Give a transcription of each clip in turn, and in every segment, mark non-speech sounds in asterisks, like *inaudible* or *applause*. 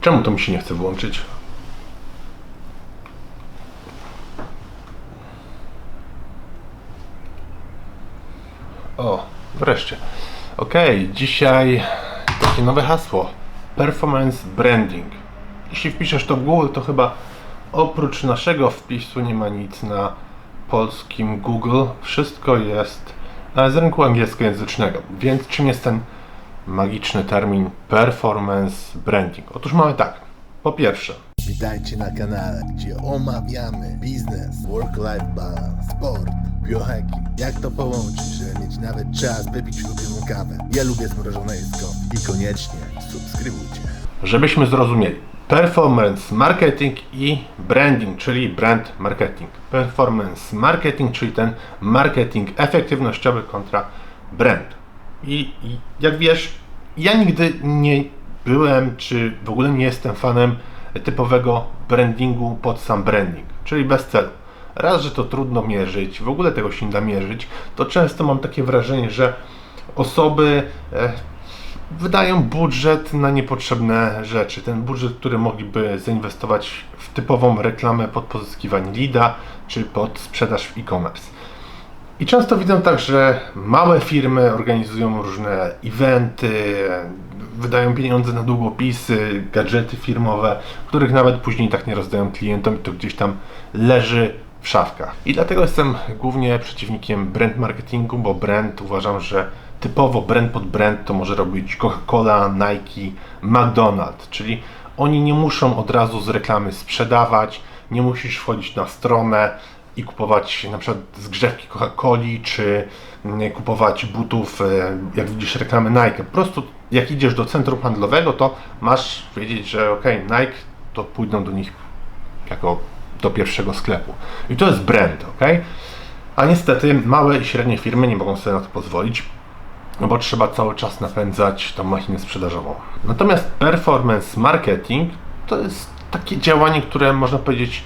Czemu to mi się nie chce włączyć? O, wreszcie. Okej, dzisiaj takie nowe hasło. Performance branding. Jeśli wpiszesz to w Google, to chyba oprócz naszego wpisu nie ma nic na polskim Google. Wszystko jest z rynku angielskojęzycznego. Więc czym jest ten magiczny termin performance branding? Otóż mamy tak. Po pierwsze, Witajcie na kanale, gdzie omawiamy biznes, work-life balance, sport, biohacking. Jak to połączyć, żeby mieć nawet czas wypić ulubioną kawę. Ja lubię zmrożone jedzko i koniecznie subskrybujcie. żebyśmy zrozumieli. Performance marketing i branding, czyli brand marketing. Performance marketing, czyli ten marketing efektywnościowy kontra brand. I, I jak wiesz, ja nigdy nie byłem, czy w ogóle nie jestem fanem typowego brandingu pod sam branding, czyli bez celu. Raz, że to trudno mierzyć, w ogóle tego się nie da mierzyć, to często mam takie wrażenie, że osoby e, wydają budżet na niepotrzebne rzeczy. Ten budżet, który mogliby zainwestować w typową reklamę pod pozyskiwanie leada czy pod sprzedaż w e-commerce. I często widzę tak, że małe firmy organizują różne eventy, wydają pieniądze na długopisy, gadżety firmowe, których nawet później tak nie rozdają klientom i to gdzieś tam leży w szafkach. I dlatego jestem głównie przeciwnikiem brand marketingu, bo brand uważam, że typowo brand pod brand to może robić Coca-Cola, Nike, McDonald's, czyli oni nie muszą od razu z reklamy sprzedawać, nie musisz wchodzić na stronę i kupować na przykład zgrzewki Coca-Coli, czy mm, kupować butów, e, jak widzisz reklamy Nike. Po prostu jak idziesz do centrum handlowego, to masz wiedzieć, że ok, Nike, to pójdą do nich jako do pierwszego sklepu. I to jest brand, ok? A niestety małe i średnie firmy nie mogą sobie na to pozwolić, no bo trzeba cały czas napędzać tą machinę sprzedażową. Natomiast performance marketing to jest takie działanie, które można powiedzieć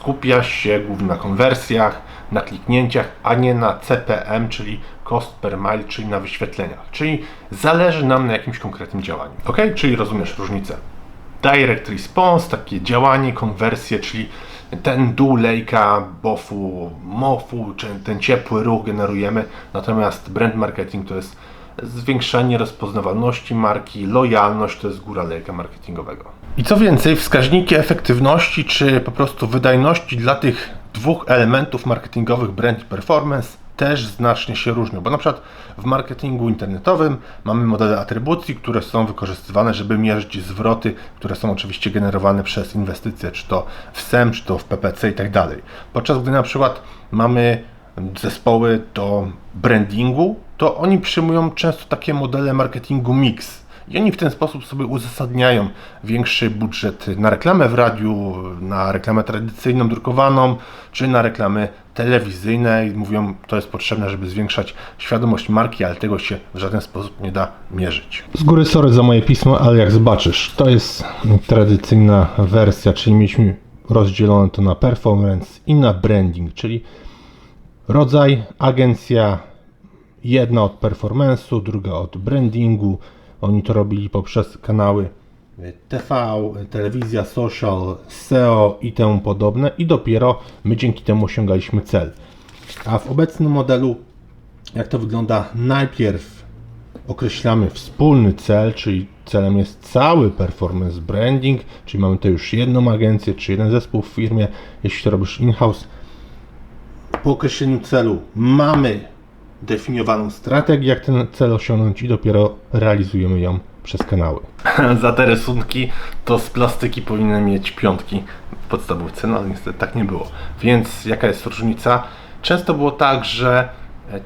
skupia się głównie na konwersjach, na kliknięciach, a nie na CPM, czyli cost per mile, czyli na wyświetleniach. Czyli zależy nam na jakimś konkretnym działaniu. Ok? Czyli rozumiesz różnicę. Direct response, takie działanie, konwersje, czyli ten dół lejka, bofu, mofu, czy ten ciepły ruch generujemy. Natomiast brand marketing to jest zwiększenie rozpoznawalności marki, lojalność to jest góra lejka marketingowego. I co więcej, wskaźniki efektywności czy po prostu wydajności dla tych dwóch elementów marketingowych brand performance też znacznie się różnią, bo na przykład w marketingu internetowym mamy modele atrybucji, które są wykorzystywane, żeby mierzyć zwroty, które są oczywiście generowane przez inwestycje, czy to w SEM, czy to w PPC i tak dalej. Podczas gdy na przykład mamy zespoły do brandingu, to oni przyjmują często takie modele marketingu mix. I oni w ten sposób sobie uzasadniają większy budżet na reklamę w radiu, na reklamę tradycyjną, drukowaną, czy na reklamy telewizyjne i mówią, to jest potrzebne, żeby zwiększać świadomość marki, ale tego się w żaden sposób nie da mierzyć. Z góry sorry za moje pismo, ale jak zobaczysz, to jest tradycyjna wersja, czyli mieliśmy rozdzielone to na performance i na branding, czyli rodzaj, agencja, jedna od performance'u, druga od brandingu. Oni to robili poprzez kanały TV, telewizja, social, SEO i temu podobne i dopiero my dzięki temu osiągaliśmy cel. A w obecnym modelu, jak to wygląda, najpierw określamy wspólny cel, czyli celem jest cały performance branding, czyli mamy to już jedną agencję czy jeden zespół w firmie. Jeśli to robisz in-house, po określeniu celu mamy definiowaną strategię, jak ten cel osiągnąć i dopiero realizujemy ją przez kanały. *laughs* Za te rysunki to z plastyki powinny mieć piątki w podstawówce, no niestety tak nie było. Więc jaka jest różnica? Często było tak, że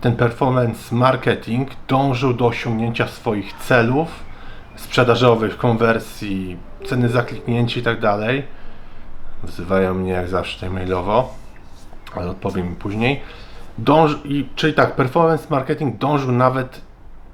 ten performance marketing dążył do osiągnięcia swoich celów sprzedażowych, konwersji, ceny za kliknięcie i tak dalej. Wzywają mnie jak zawsze mailowo ale odpowiem później. I, czyli tak, performance marketing dążył nawet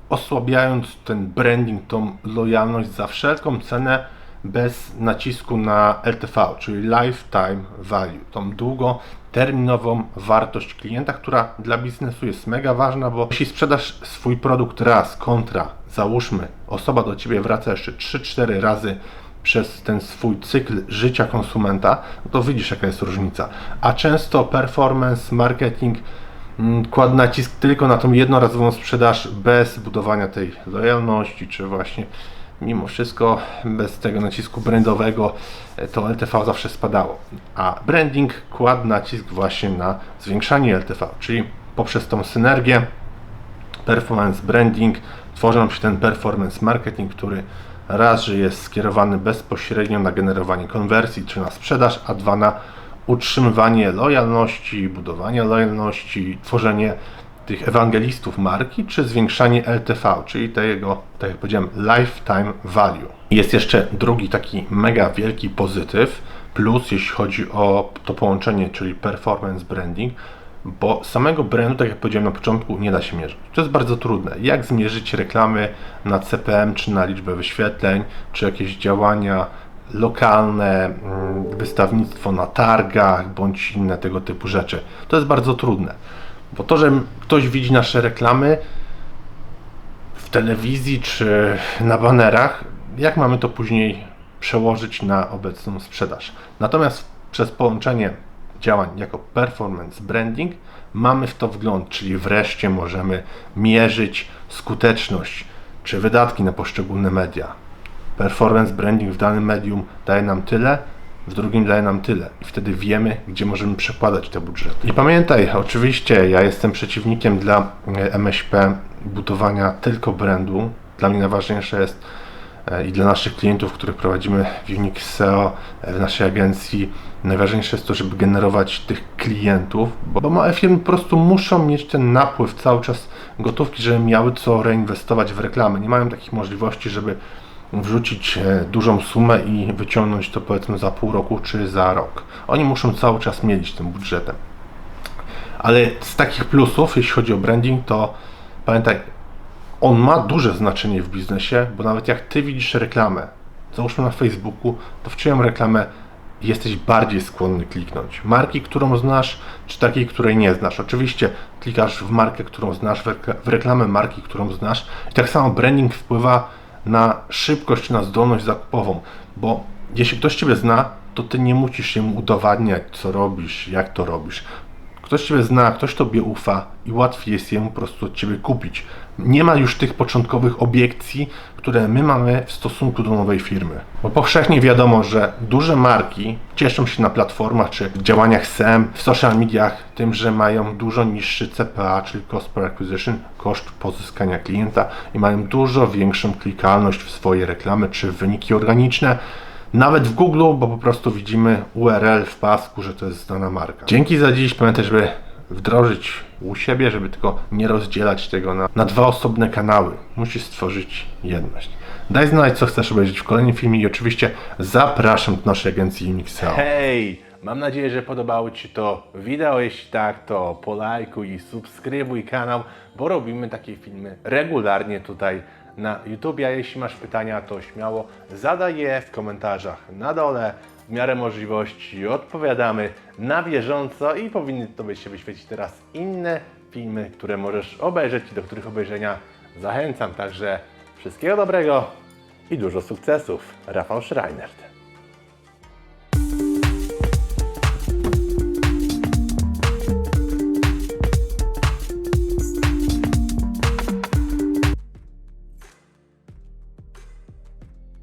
osłabiając ten branding, tą lojalność za wszelką cenę bez nacisku na LTV, czyli Lifetime Value, tą długoterminową wartość klienta, która dla biznesu jest mega ważna, bo jeśli sprzedasz swój produkt raz kontra, załóżmy, osoba do Ciebie wraca jeszcze 3-4 razy przez ten swój cykl życia konsumenta, no to widzisz jaka jest różnica. A często performance, marketing kładł nacisk tylko na tą jednorazową sprzedaż bez budowania tej lojalności, czy właśnie mimo wszystko bez tego nacisku brandowego e, to LTV zawsze spadało. A branding kładł nacisk właśnie na zwiększanie LTV, czyli poprzez tą synergię performance branding tworzy nam się ten performance marketing, który raz, że jest skierowany bezpośrednio na generowanie konwersji czy na sprzedaż, a dwa na utrzymywanie lojalności, budowanie lojalności, tworzenie tych ewangelistów marki, czy zwiększanie LTV, czyli tego, tak jak powiedziałem, lifetime value. Jest jeszcze drugi taki mega wielki pozytyw, plus jeśli chodzi o to połączenie, czyli performance branding, bo samego brandu, tak jak powiedziałem na początku, nie da się mierzyć. To jest bardzo trudne. Jak zmierzyć reklamy na CPM, czy na liczbę wyświetleń, czy jakieś działania lokalne, mm, wystawnictwo na targach, bądź inne tego typu rzeczy. To jest bardzo trudne. Bo to, że ktoś widzi nasze reklamy w telewizji czy na banerach, jak mamy to później przełożyć na obecną sprzedaż? Natomiast przez połączenie działań jako performance branding mamy w to wgląd, czyli wreszcie możemy mierzyć skuteczność czy wydatki na poszczególne media. Performance branding w danym medium daje nam tyle, w drugim daje nam tyle. I wtedy wiemy, gdzie możemy przekładać te budżety. I pamiętaj, oczywiście, ja jestem przeciwnikiem dla e, MŚP budowania tylko brandu. Dla mnie najważniejsze jest e, i dla naszych klientów, których prowadzimy w Unix SEO, e, w naszej agencji, najważniejsze jest to, żeby generować tych klientów, bo, bo małe firmy po prostu muszą mieć ten napływ cały czas gotówki, żeby miały co reinwestować w reklamy. Nie mają takich możliwości, żeby wrzucić e, dużą sumę i wyciągnąć to powiedzmy za pół roku czy za rok. Oni muszą cały czas mieć tym budżetem. Ale z takich plusów, jeśli chodzi o branding, to pamiętaj, on ma duże znaczenie w biznesie, bo nawet jak ty widzisz reklamę, załóżmy na Facebooku, to w czyją reklamę jesteś bardziej skłonny kliknąć? Marki, którą znasz, czy takiej, której nie znasz? Oczywiście klikasz w markę, którą znasz, w reklamę marki, którą znasz. I tak samo branding wpływa na szybkość, na zdolność zakupową, bo jeśli ktoś Ciebie zna, to Ty nie musisz się udowadniać, co robisz, jak to robisz. Ktoś Ciebie zna, ktoś Tobie ufa i łatwiej jest jemu po prostu od Ciebie kupić. Nie ma już tych początkowych obiekcji, które my mamy w stosunku do nowej firmy. Bo powszechnie wiadomo, że duże marki cieszą się na platformach czy w działaniach SEM, w social mediach tym, że mają dużo niższy CPA, czyli cost per acquisition, koszt pozyskania klienta i mają dużo większą klikalność w swoje reklamy czy wyniki organiczne. Nawet w Google, bo po prostu widzimy URL w pasku, że to jest dana marka. Dzięki za dziś. Pamiętaj, żeby wdrożyć u siebie, żeby tylko nie rozdzielać tego na, na dwa osobne kanały. Musisz stworzyć jedność. Daj znać, co chcesz obejrzeć w kolejnym filmie i oczywiście zapraszam do naszej agencji Unix SEO. Hej! Mam nadzieję, że podobało Ci to wideo. Jeśli tak, to polajkuj i subskrybuj kanał, bo robimy takie filmy regularnie tutaj na YouTube. A jeśli masz pytania, to śmiało zadaj je w komentarzach na dole. W miarę możliwości odpowiadamy na bieżąco i powinny Tobie się wyświecić teraz inne filmy, które możesz obejrzeć i do których obejrzenia zachęcam. Także wszystkiego dobrego i dużo sukcesów. Rafał Schreinert.